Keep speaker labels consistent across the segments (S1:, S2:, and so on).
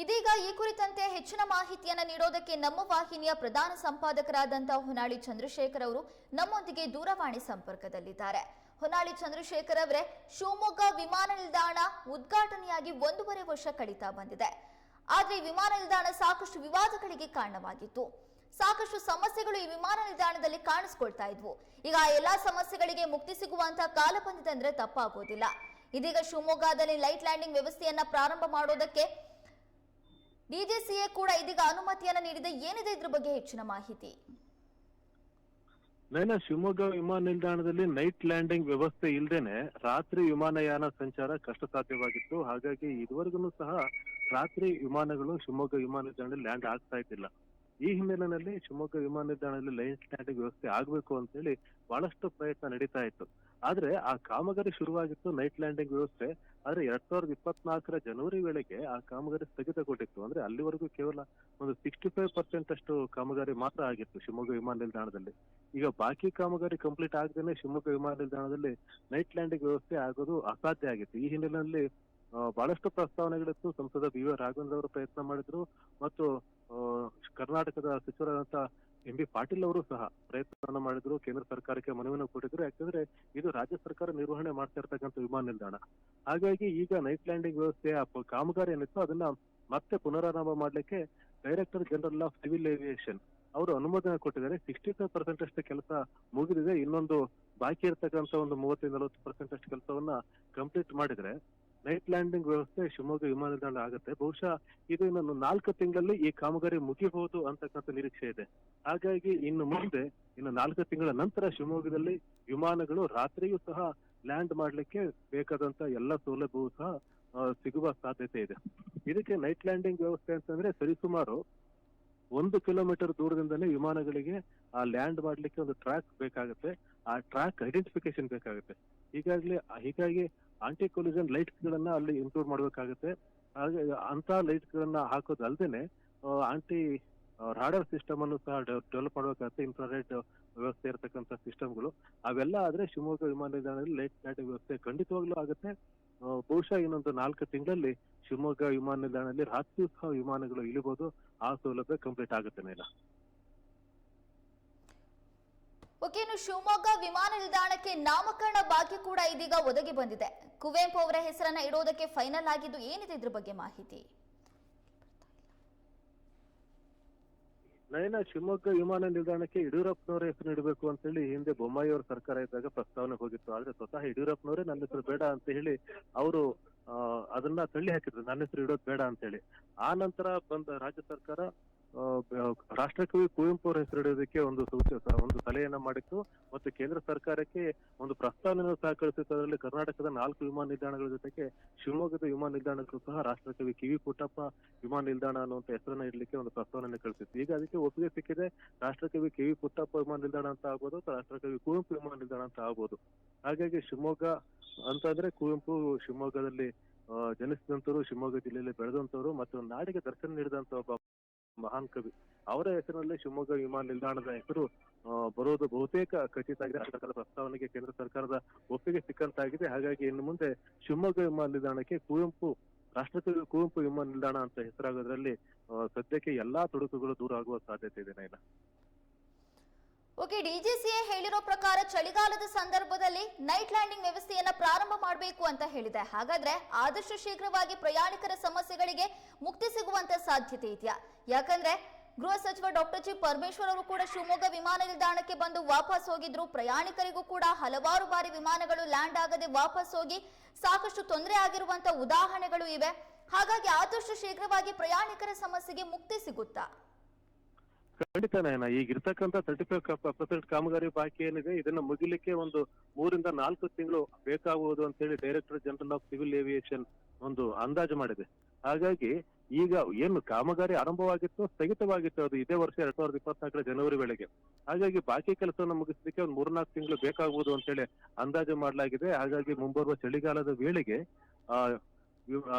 S1: ಇದೀಗ ಈ ಕುರಿತಂತೆ ಹೆಚ್ಚಿನ ಮಾಹಿತಿಯನ್ನು ನೀಡೋದಕ್ಕೆ ನಮ್ಮ ವಾಹಿನಿಯ ಪ್ರಧಾನ ಸಂಪಾದಕರಾದಂತಹ ಹೊನ್ನಾಳಿ ಚಂದ್ರಶೇಖರ್ ಅವರು ನಮ್ಮೊಂದಿಗೆ ದೂರವಾಣಿ ಸಂಪರ್ಕದಲ್ಲಿದ್ದಾರೆ. ಹೊನ್ನಾಳಿ ಚಂದ್ರಶೇಖರ್ ಅವರೇ, ಶಿವಮೊಗ್ಗ ವಿಮಾನ ನಿಲ್ದಾಣ ಉದ್ಘಾಟನೆಯಾಗಿ ಒಂದೂವರೆ ವರ್ಷ ಕಳೀತಾ ಬಂದಿದೆ. ಆದ್ರೆ ವಿಮಾನ ನಿಲ್ದಾಣ ಸಾಕಷ್ಟು ವಿವಾದಗಳಿಗೆ ಕಾರಣವಾಗಿತ್ತು. ಸಾಕಷ್ಟು ಸಮಸ್ಯೆಗಳು ಈ ವಿಮಾನ ನಿಲ್ದಾಣದಲ್ಲಿ ಕಾಣಿಸ್ಕೊಳ್ತಾ ಇದ್ವು. ಈಗ ಆ ಎಲ್ಲಾ ಸಮಸ್ಯೆಗಳಿಗೆ ಮುಕ್ತಿ ಸಿಗುವಂತ ಕಾಲ ಬಂದಿದೆ ಅಂದ್ರೆ ತಪ್ಪಾಗೋದಿಲ್ಲ. ಇದೀಗ ಶಿವಮೊಗ್ಗದಲ್ಲಿ ಲೈಟ್ ಲ್ಯಾಂಡಿಂಗ್ ವ್ಯವಸ್ಥೆಯನ್ನ ಪ್ರಾರಂಭ ಮಾಡೋದಕ್ಕೆ ಡಿಜಿಸಿಎ ಕೂಡ ಇದೀಗ ಅನುಮತಿಯನ್ನು ನೀಡಿದೆ. ಏನಿದೆ ಇದ್ರ ಬಗ್ಗೆ ಹೆಚ್ಚಿನ ಮಾಹಿತಿ?
S2: ನೈನ, ಶಿವಮೊಗ್ಗ ವಿಮಾನ ನಿಲ್ದಾಣದಲ್ಲಿ ನೈಟ್ ಲ್ಯಾಂಡಿಂಗ್ ವ್ಯವಸ್ಥೆ ಇಲ್ದೇನೆ ರಾತ್ರಿ ವಿಮಾನಯಾನ ಸಂಚಾರ ಕಷ್ಟ ಸಾಧ್ಯವಾಗಿತ್ತು ಹಾಗಾಗಿ ಇದುವರೆಗೂ ಸಹ ರಾತ್ರಿ ವಿಮಾನಗಳು ಶಿವಮೊಗ್ಗ ವಿಮಾನ ನಿಲ್ದಾಣದಲ್ಲಿ ಲ್ಯಾಂಡ್ ಆಗ್ತಾ ಇದ್ದಿಲ್ಲ. ಈ ಹಿನ್ನೆಲೆಯಲ್ಲಿ ಶಿವಮೊಗ್ಗ ವಿಮಾನ ನಿಲ್ದಾಣದಲ್ಲಿ ಲೈನ್ ಲ್ಯಾಂಡಿಂಗ್ ವ್ಯವಸ್ಥೆ ಆಗಬೇಕು ಅಂತೇಳಿ ಬಹಳಷ್ಟು ಪ್ರಯತ್ನ ನಡೀತಾ ಇತ್ತು. ಆದ್ರೆ ಆ ಕಾಮಗಾರಿ ಶುರುವಾಗಿತ್ತು ನೈಟ್ ಲ್ಯಾಂಡಿಂಗ್ ವ್ಯವಸ್ಥೆ. ಆದ್ರೆ ಎರಡ್ ಸಾವಿರದ ಇಪ್ಪತ್ನಾಲ್ಕರ ಜನವರಿ ವೇಳೆಗೆ ಆ ಕಾಮಗಾರಿ ಸ್ಥಗಿತಗೊಂಡಿತ್ತು. ಅಂದ್ರೆ ಅಲ್ಲಿವರೆಗೂ ಕೇವಲ ಒಂದು ಸಿಕ್ಸ್ಟಿ ಫೈವ್ ಪರ್ಸೆಂಟ್ ಅಷ್ಟು ಕಾಮಗಾರಿ ಮಾತ್ರ ಆಗಿತ್ತು ಶಿವಮೊಗ್ಗ ವಿಮಾನ ನಿಲ್ದಾಣದಲ್ಲಿ. ಈಗ ಬಾಕಿ ಕಾಮಗಾರಿ ಕಂಪ್ಲೀಟ್ ಆಗದೇನೆ ಶಿವಮೊಗ್ಗ ವಿಮಾನ ನಿಲ್ದಾಣದಲ್ಲಿ ನೈಟ್ ಲ್ಯಾಂಡಿಂಗ್ ವ್ಯವಸ್ಥೆ ಆಗೋದು ಅಸಾಧ್ಯ ಆಗಿತ್ತು. ಈ ಹಿನ್ನೆಲೆಯಲ್ಲಿ ಬಹಳಷ್ಟು ಪ್ರಸ್ತಾವನೆಗಳಿತ್ತು. ಸಂಸದ ಬಿ ವಿ ರಾಘವೇಂದ್ರ ಅವರು ಪ್ರಯತ್ನ ಮಾಡಿದ್ರು. ಮತ್ತು ಕರ್ನಾಟಕದ ಸಚಿವರಾದಂತ ಎಂ ಬಿ ಪಾಟೀಲ್ ಅವರು ಸಹ ಪ್ರಯತ್ನವನ್ನು ಮಾಡಿದ್ರು, ಕೇಂದ್ರ ಸರ್ಕಾರಕ್ಕೆ ಮನವಿಯನ್ನು ಕೊಟ್ಟಿದ್ರು. ಯಾಕಂದ್ರೆ ಇದು ರಾಜ್ಯ ಸರ್ಕಾರ ನಿರ್ವಹಣೆ ಮಾಡ್ತಾ ಇರ್ತಕ್ಕಂಥ ವಿಮಾನ ನಿಲ್ದಾಣ. ಹಾಗಾಗಿ ಈಗ ನೈಟ್ ಲ್ಯಾಂಡಿಂಗ್ ವ್ಯವಸ್ಥೆ ಕಾಮಗಾರಿ ಏನಿತ್ತು ಅದನ್ನ ಮತ್ತೆ ಪುನರಾರಂಭ ಮಾಡ್ಲಿಕ್ಕೆ director general of civil aviation ಅವರು ಅನುಮೋದನೆ ಕೊಟ್ಟಿದ್ದಾರೆ. ಸಿಕ್ಸ್ಟಿ ಫೈವ್ ಪರ್ಸೆಂಟ್ ಅಷ್ಟು ಕೆಲಸ ಮುಗಿದಿದೆ. ಇನ್ನೊಂದು ಬಾಕಿ ಇರ್ತಕ್ಕಂಥ ಒಂದು ಮೂವತ್ತೈದು ನಲವತ್ತು ಪರ್ಸೆಂಟ್ ಅಷ್ಟು ಕೆಲಸವನ್ನ ಕಂಪ್ಲೀಟ್ ಮಾಡಿದ್ರೆ ನೈಟ್ ಲ್ಯಾಂಡಿಂಗ್ ವ್ಯವಸ್ಥೆ ಶಿವಮೊಗ್ಗ ವಿಮಾನ ನಿಲ್ದಾಣ ಆಗುತ್ತೆ. ಬಹುಶಃ ಇದು ಇನ್ನೊಂದು ನಾಲ್ಕು ತಿಂಗಳಲ್ಲಿ ಈ ಕಾಮಗಾರಿ ಮುಗಿಬಹುದು ಅಂತಕ್ಕಂಥ ನಿರೀಕ್ಷೆ ಇದೆ. ಹಾಗಾಗಿ ಇನ್ನು ಮುಂದೆ, ಇನ್ನು ನಾಲ್ಕು ತಿಂಗಳ ನಂತರ ಶಿವಮೊಗ್ಗದಲ್ಲಿ ವಿಮಾನಗಳು ರಾತ್ರಿಯೂ ಸಹ ಲ್ಯಾಂಡ್ ಮಾಡ್ಲಿಕ್ಕೆ ಬೇಕಾದಂತ ಎಲ್ಲ ಸೌಲಭ್ಯವೂ ಸಹ ಸಿಗುವ ಸಾಧ್ಯತೆ ಇದೆ. ಇದಕ್ಕೆ ನೈಟ್ ಲ್ಯಾಂಡಿಂಗ್ ವ್ಯವಸ್ಥೆ ಅಂತಂದ್ರೆ ಸರಿಸುಮಾರು ಒಂದು ಕಿಲೋಮೀಟರ್ ದೂರದಿಂದಲೇ ವಿಮಾನಗಳಿಗೆ ಆ ಲ್ಯಾಂಡ್ ಮಾಡ್ಲಿಕ್ಕೆ ಒಂದು ಟ್ರ್ಯಾಕ್ ಬೇಕಾಗುತ್ತೆ. ಆ ಟ್ರ್ಯಾಕ್ ಐಡೆಂಟಿಫಿಕೇಶನ್ ಬೇಕಾಗುತ್ತೆ. ಹೀಗಾಗ್ಲಿ, ಹೀಗಾಗಿ ಆಂಟಿ ಕೊಲಿಷನ್ ಲೈಟ್ ಗಳನ್ನ ಅಲ್ಲಿ ಇನ್ಕ್ಲೂಡ್ ಮಾಡಬೇಕಾಗುತ್ತೆ. ಹಾಗೆ ಅಂತ ಲೈಟ್ ಗಳನ್ನ ಹಾಕೋದಲ್ದೇನೆ ಆಂಟಿ ರಾಡರ್ ಸಿಸ್ಟಮ್ ಅನ್ನು ಸಹ ಡೆವಲಪ್ ಮಾಡಬೇಕಾಗುತ್ತೆ ಇನ್ಫ್ರಾರೆಡ್ ವ್ಯವಸ್ಥೆ ಇರತಕ್ಕಂತ ಸಿಸ್ಟಮ್ಗಳು ಅವೆಲ್ಲ ಆದ್ರೆ ಶಿವಮೊಗ್ಗ ವಿಮಾನ ನಿಲ್ದಾಣದಲ್ಲಿ ಲೈಟ್ ಲ್ಯಾಂಡಿಂಗ್ ವ್ಯವಸ್ಥೆ ಖಂಡಿತವಾಗ್ಲೂ ಆಗುತ್ತೆ. ಬಹುಶಃ ಇನ್ನೊಂದು ನಾಲ್ಕು ತಿಂಗಳಲ್ಲಿ ಶಿವಮೊಗ್ಗ ವಿಮಾನ ನಿಲ್ದಾಣದಲ್ಲಿ ರಾತ್ರಿ ಸಹ ವಿಮಾನಗಳು ಇಳಿಬಹುದು ಆ ಸೌಲಭ್ಯ ಕಂಪ್ಲೀಟ್ ಆಗುತ್ತೆ ಮೇಲ
S1: ಓಕೆ, ಇನ್ನು ಶಿವಮೊಗ್ಗ ವಿಮಾನ ನಿಲ್ದಾಣಕ್ಕೆ ನಾಮಕರಣ ಭಾಗ್ಯ ಕೂಡ ಇದೀಗ ಒದಗಿ ಬಂದಿದೆ. ಕುವೆಂಪು ಅವರ ಹೆಸರನ್ನ ಇಡೋದಕ್ಕೆ ಫೈನಲ್ ಆಗಿದ್ದು ಏನಿದೆ ಇದ್ರ ಬಗ್ಗೆ ಮಾಹಿತಿ?
S2: ನಯನ ಶಿವಮೊಗ್ಗ ವಿಮಾನ ನಿಲ್ದಾಣಕ್ಕೆ ಯಡಿಯೂರಪ್ಪನವರ ಹೆಸರು ಇಡಬೇಕು ಅಂತ ಹೇಳಿ ಹಿಂದೆ ಬೊಮ್ಮಾಯಿ ಅವರ ಸರ್ಕಾರ ಇದ್ದಾಗ ಪ್ರಸ್ತಾವನೆ ಹೋಗಿತ್ತು. ಆದ್ರೆ ಸ್ವತಃ ಯಡಿಯೂರಪ್ಪನವರೇ ನನ್ನ ಹೆಸರು ಬೇಡ ಅಂತ ಹೇಳಿ ಅವರು ಅದನ್ನ ತಳ್ಳಿ ಹಾಕಿದ್ರು. ನನ್ನ ಹೆಸರು ಇಡೋದು ಬೇಡ ಅಂತ ಹೇಳಿ. ಆ ನಂತರ ಬಂದ ರಾಜ್ಯ ಸರ್ಕಾರ ರಾಷ್ಟ್ರಕವಿ ಕುವೆಂಪು ಅವರ ಹೆಸರು ಇಡೋದಕ್ಕೆ ಒಂದು ಒಂದು ಸಲಹೆಯನ್ನ ಮಾಡಿತ್ತು. ಮತ್ತು ಕೇಂದ್ರ ಸರ್ಕಾರಕ್ಕೆ ಒಂದು ಪ್ರಸ್ತಾವನೆಯನ್ನು ಸಹ ಕಳಿಸಿತ್ತು. ಅದರಲ್ಲಿ ಕರ್ನಾಟಕದ ನಾಲ್ಕು ವಿಮಾನ ನಿಲ್ದಾಣಗಳ ಜೊತೆಗೆ ಶಿವಮೊಗ್ಗದ ವಿಮಾನ ನಿಲ್ದಾಣಕ್ಕೂ ಸಹ ರಾಷ್ಟ್ರಕವಿ ಕಿವಿ ಪುಟ್ಟಪ್ಪ ವಿಮಾನ ನಿಲ್ದಾಣ ಅನ್ನುವಂತ ಹೆಸರನ್ನ ಇಡ್ಲಿಕ್ಕೆ ಒಂದು ಪ್ರಸ್ತಾವನೆಯನ್ನು ಕಳಿಸಿತ್ತು. ಈಗ ಅದಕ್ಕೆ ಒಪ್ಪಿಗೆ ಸಿಕ್ಕಿದೆ, ರಾಷ್ಟ್ರಕವಿ ಕಿವಿ ಪುಟ್ಟಪ್ಪ ವಿಮಾನ ನಿಲ್ದಾಣ ಅಂತ ಆಗ್ಬೋದು ಅಥವಾ ರಾಷ್ಟ್ರಕವಿ ಕುವೆಂಪು ವಿಮಾನ ನಿಲ್ದಾಣ ಅಂತ ಆಗ್ಬೋದು. ಹಾಗಾಗಿ ಶಿವಮೊಗ್ಗ ಅಂತಂದ್ರೆ ಕುವೆಂಪು ಶಿವಮೊಗ್ಗದಲ್ಲಿ ಜನಿಸಿದಂತವರು, ಶಿವಮೊಗ್ಗ ಜಿಲ್ಲೆಯಲ್ಲಿ ಬೆಳೆದಂತವರು, ಮತ್ತು ನಾಡಿಗೆ ದರ್ಶನ ನೀಡಿದಂತ ಒಬ್ಬ ಮಹಾನ್ ಕವಿ. ಅವರ ಹೆಸರಿನಲ್ಲಿ ಶಿವಮೊಗ್ಗ ವಿಮಾನ ನಿಲ್ದಾಣದ ಹೆಸರು ಬರೋದು ಬಹುತೇಕ ಖಚಿತ ಆಗಿದೆ ಅಂತ ಪ್ರಸ್ತಾವನೆಗೆ ಕೇಂದ್ರ ಸರ್ಕಾರದ ಒಪ್ಪಿಗೆ ಸಿಕ್ಕಂತಾಗಿದೆ. ಹಾಗಾಗಿ ಇನ್ನು ಮುಂದೆ ಶಿವಮೊಗ್ಗ ವಿಮಾನ ನಿಲ್ದಾಣಕ್ಕೆ ಕುವೆಂಪು, ರಾಷ್ಟ್ರಕವಿ ಕುವೆಂಪು ವಿಮಾನ ನಿಲ್ದಾಣ ಅಂತ ಹೆಸರಾಗೋದ್ರಲ್ಲಿ ಸದ್ಯಕ್ಕೆ ಎಲ್ಲಾ ತೊಡಕುಗಳು ದೂರ ಆಗುವ ಸಾಧ್ಯತೆ ಇದೆ, ನೈನಾ.
S1: ಓಕೆ ಡಿಜಿಸಿಎ ಹೇಳಿರೋ ಪ್ರಕಾರ ಚಳಿಗಾಲದ ಸಂದರ್ಭದಲ್ಲಿ ನೈಟ್ ಲ್ಯಾಂಡಿಂಗ್ ವ್ಯವಸ್ಥೆಯನ್ನ ಪ್ರಾರಂಭ ಮಾಡಬೇಕು ಅಂತ ಹೇಳಿದೆ. ಹಾಗಾದ್ರೆ ಆದಷ್ಟು ಶೀಘ್ರವಾಗಿ ಪ್ರಯಾಣಿಕರ ಸಮಸ್ಯೆಗಳಿಗೆ ಮುಕ್ತಿ ಸಿಗುವಂತ ಸಾಧ್ಯತೆ ಇದೆಯಾ? ಯಾಕಂದ್ರೆ ಗೃಹ ಸಚಿವ ಡಾಕ್ಟರ್ ಜಿ ಪರಮೇಶ್ವರ್ ಅವರು ಕೂಡ ಶಿವಮೊಗ್ಗ ವಿಮಾನ ನಿಲ್ದಾಣಕ್ಕೆ ಬಂದು ವಾಪಸ್ ಹೋಗಿದ್ರು. ಪ್ರಯಾಣಿಕರಿಗೂ ಕೂಡ ಹಲವಾರು ಬಾರಿ ವಿಮಾನಗಳು ಲ್ಯಾಂಡ್ ಆಗದೆ ವಾಪಸ್ ಹೋಗಿ ಸಾಕಷ್ಟು ತೊಂದರೆ ಆಗಿರುವಂತ ಉದಾಹರಣೆಗಳು ಇವೆ. ಹಾಗಾಗಿ ಆದಷ್ಟು ಶೀಘ್ರವಾಗಿ ಪ್ರಯಾಣಿಕರ ಸಮಸ್ಯೆಗೆ ಮುಕ್ತಿ ಸಿಗುತ್ತಾ?
S2: ಖಂಡಿತ ನಯನ ಈಗ ಇರ್ತಕ್ಕಂಥ ತರ್ಟಿ ಫೈವ್ ಪರ್ಸೆಂಟ್ ಕಾಮಗಾರಿ ಬಾಕಿ ಏನಿದೆ ಇದನ್ನ ಮುಗಿಲಿಕ್ಕೆ ಒಂದು ಮೂರಿಂದ ನಾಲ್ಕು ತಿಂಗಳು ಬೇಕಾಗುವುದು ಅಂತ ಹೇಳಿ director general of civil aviation ಒಂದು ಅಂದಾಜು ಮಾಡಿದೆ. ಹಾಗಾಗಿ ಈಗ ಏನು ಕಾಮಗಾರಿ ಆರಂಭವಾಗಿತ್ತು ಸ್ಥಗಿತವಾಗಿತ್ತು ಅದು ಇದೇ ವರ್ಷ ಎರಡ್ ಸಾವಿರದ ಇಪ್ಪತ್ನಾಲ್ಕರ ಜನವರಿ ವೇಳೆಗೆ. ಹಾಗಾಗಿ ಬಾಕಿ ಕೆಲಸವನ್ನು ಮುಗಿಸ್ಲಿಕ್ಕೆ ಒಂದು ಮೂರ್ನಾಲ್ಕು ತಿಂಗಳು ಬೇಕಾಗುವುದು ಅಂತ ಹೇಳಿ ಅಂದಾಜು ಮಾಡಲಾಗಿದೆ. ಹಾಗಾಗಿ ಮುಂಬರುವ ಚಳಿಗಾಲದ ವೇಳೆಗೆ ಆ,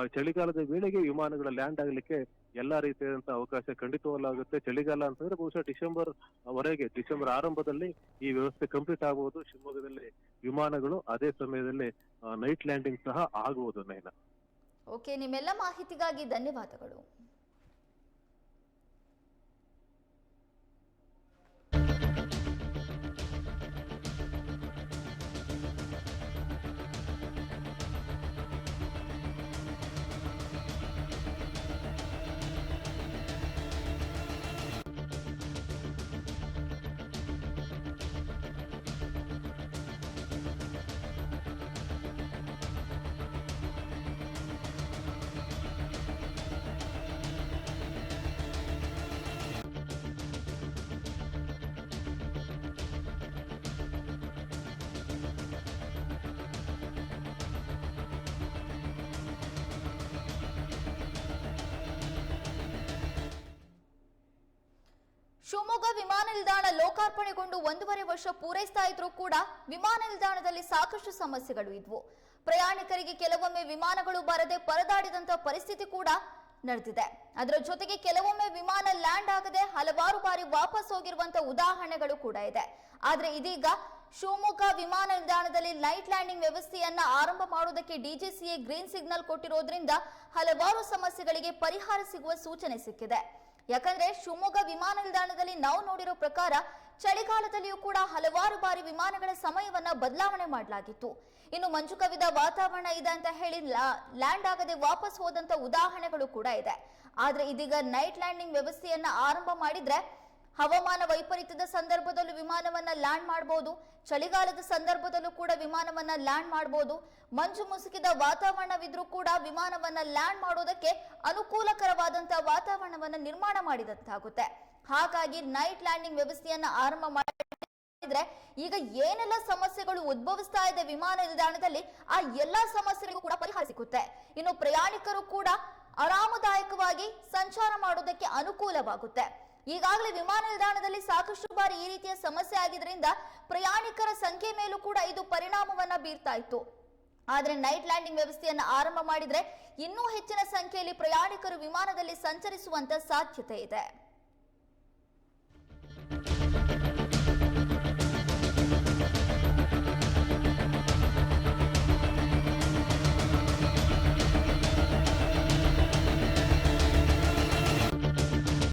S2: ಚಳಿಗಾಲದ ವೇಳೆಗೆ ವಿಮಾನಗಳ ಲ್ಯಾಂಡ್ ಆಗಲಿಕ್ಕೆ ಎಲ್ಲಾ ರೀತಿಯಾದಂತಹ ಅವಕಾಶ ಖಂಡಿತವಾಗುತ್ತೆ ಚಳಿಗಾಲ ಅಂತಂದ್ರೆ ಬಹುಶಃ ಡಿಸೆಂಬರ್ ವರೆಗೆ, ಡಿಸೆಂಬರ್ ಆರಂಭದಲ್ಲಿ ಈ ವ್ಯವಸ್ಥೆ ಕಂಪ್ಲೀಟ್ ಆಗುವುದು ಶಿವಮೊಗ್ಗದಲ್ಲಿ ವಿಮಾನಗಳು ಅದೇ ಸಮಯದಲ್ಲಿ ನೈಟ್ ಲ್ಯಾಂಡಿಂಗ್ ಸಹ ಆಗುವುದು ನೈನಾ.
S1: ಓಕೆ, ನಿಮ್ಮೆಲ್ಲ ಮಾಹಿತಿಗಾಗಿ ಧನ್ಯವಾದಗಳು. ಶಿವಮೊಗ್ಗ ವಿಮಾನ ನಿಲ್ದಾಣ ಲೋಕಾರ್ಪಣೆಗೊಂಡು ಒಂದೂವರೆ ವರ್ಷ ಪೂರೈಸ್ತಾ ಇದ್ರೂ ಕೂಡ ವಿಮಾನ ನಿಲ್ದಾಣದಲ್ಲಿ ಸಾಕಷ್ಟು ಸಮಸ್ಯೆಗಳು ಇದ್ವು. ಪ್ರಯಾಣಿಕರಿಗೆ ಕೆಲವೊಮ್ಮೆ ವಿಮಾನಗಳು ಬರದೆ ಪರದಾಡಿದಂತ ಪರಿಸ್ಥಿತಿ ಕೂಡ ನಡೆದಿದೆ. ಅದರ ಜೊತೆಗೆ ಕೆಲವೊಮ್ಮೆ ವಿಮಾನ ಲ್ಯಾಂಡ್ ಆಗದೆ ಹಲವಾರು ಬಾರಿ ವಾಪಸ್ ಹೋಗಿರುವಂತ ಉದಾಹರಣೆಗಳು ಕೂಡ ಇದೆ. ಆದ್ರೆ ಇದೀಗ ಶಿವಮೊಗ್ಗ ವಿಮಾನ ನಿಲ್ದಾಣದಲ್ಲಿ ನೈಟ್ ಲ್ಯಾಂಡಿಂಗ್ ವ್ಯವಸ್ಥೆಯನ್ನ ಆರಂಭ ಮಾಡುವುದಕ್ಕೆ ಡಿಜಿಸಿಎ ಗ್ರೀನ್ ಸಿಗ್ನಲ್ ಕೊಟ್ಟಿರೋದ್ರಿಂದ ಹಲವಾರು ಸಮಸ್ಯೆಗಳಿಗೆ ಪರಿಹಾರ ಸಿಗುವ ಸೂಚನೆ ಸಿಕ್ಕಿದೆ. ಯಾಕಂದ್ರೆ ಶಿವಮೊಗ್ಗ ವಿಮಾನ ನಿಲ್ದಾಣದಲ್ಲಿ ನಾವು ನೋಡಿರೋ ಪ್ರಕಾರ ಚಳಿಗಾಲದಲ್ಲಿಯೂ ಕೂಡ ಹಲವಾರು ಬಾರಿ ವಿಮಾನಗಳ ಸಮಯವನ್ನ ಬದಲಾವಣೆ ಮಾಡಲಾಗಿತ್ತು. ಇನ್ನು ಮಂಜು ಕವಿದ ವಾತಾವರಣ ಇದೆ ಅಂತ ಹೇಳಿ ಲ್ಯಾಂಡ್ ಆಗದೆ ವಾಪಸ್ ಹೋದಂತ ಉದಾಹರಣೆಗಳು ಕೂಡ ಇದೆ. ಆದ್ರೆ ಇದೀಗ ನೈಟ್ ಲ್ಯಾಂಡಿಂಗ್ ವ್ಯವಸ್ಥೆಯನ್ನ ಆರಂಭ ಮಾಡಿದ್ರೆ ಹವಾಮಾನ ವೈಪರೀತ್ಯದ ಸಂದರ್ಭದಲ್ಲೂ ವಿಮಾನವನ್ನ ಲ್ಯಾಂಡ್ ಮಾಡಬಹುದು ಚಳಿಗಾಲದ ಸಂದರ್ಭದಲ್ಲೂ ಕೂಡ ವಿಮಾನವನ್ನ ಲ್ಯಾಂಡ್ ಮಾಡಬಹುದು ಮಂಜು ಮುಸುಕಿದ ವಾತಾವರಣವಿದ್ರೂ ಕೂಡ ವಿಮಾನವನ್ನ ಲ್ಯಾಂಡ್ ಮಾಡೋದಕ್ಕೆ ಅನುಕೂಲಕರವಾದಂತಹ ವಾತಾವರಣವನ್ನ ನಿರ್ಮಾಣ ಮಾಡಿದಂತಾಗುತ್ತೆ. ಹಾಗಾಗಿ ನೈಟ್ ಲ್ಯಾಂಡಿಂಗ್ ವ್ಯವಸ್ಥೆಯನ್ನ ಆರಂಭ ಮಾಡಿದ್ರೆ ಈಗ ಏನೆಲ್ಲ ಸಮಸ್ಯೆಗಳು ಉದ್ಭವಿಸ್ತಾ ಇದೆ ವಿಮಾನ ನಿಲ್ದಾಣದಲ್ಲಿ ಆ ಎಲ್ಲಾ ಸಮಸ್ಯೆಗಳಿಗೂ ಕೂಡ ಪರಿಹಾರ ಸಿಗುತ್ತೆ. ಇನ್ನು ಪ್ರಯಾಣಿಕರು ಕೂಡ ಆರಾಮದಾಯಕವಾಗಿ ಸಂಚಾರ ಮಾಡೋದಕ್ಕೆ ಅನುಕೂಲವಾಗುತ್ತೆ. ಈಗಾಗಲೇ ವಿಮಾನ ನಿಲ್ದಾಣದಲ್ಲಿ ಸಾಕಷ್ಟು ಬಾರಿ ಈ ರೀತಿಯ ಸಮಸ್ಯೆ ಆಗಿದ್ರಿಂದ ಪ್ರಯಾಣಿಕರ ಸಂಖ್ಯೆ ಮೇಲೂ ಕೂಡ ಇದು ಪರಿಣಾಮವನ್ನ ಬೀರ್ತಾ ಇತ್ತು. ಆದರೆ ನೈಟ್ ಲ್ಯಾಂಡಿಂಗ್ ವ್ಯವಸ್ಥೆಯನ್ನು ಆರಂಭ ಮಾಡಿದರೆ ಇನ್ನೂ ಹೆಚ್ಚಿನ ಸಂಖ್ಯೆಯಲ್ಲಿ ಪ್ರಯಾಣಿಕರು ವಿಮಾನದಲ್ಲಿ ಸಂಚರಿಸುವಂತ ಸಾಧ್ಯತೆ ಇದೆ.